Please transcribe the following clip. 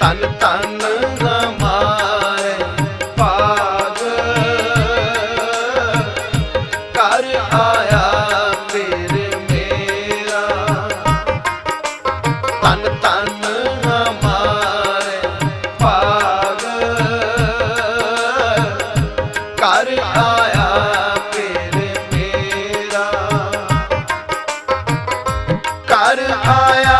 ਤਨ ਤਨ ਹਮਾਰੇ ਭਾਗ। ਕਰ ਆਇਆ ਪੀਰ ਮੇਰਾ। ਤਨ ਤਨ ਹਮਾਰੇ ਭਾਗ। ਕਰ ਆਇਆ ਪੀਰ ਮੇਰਾ। ਕਰ ਆਇਆ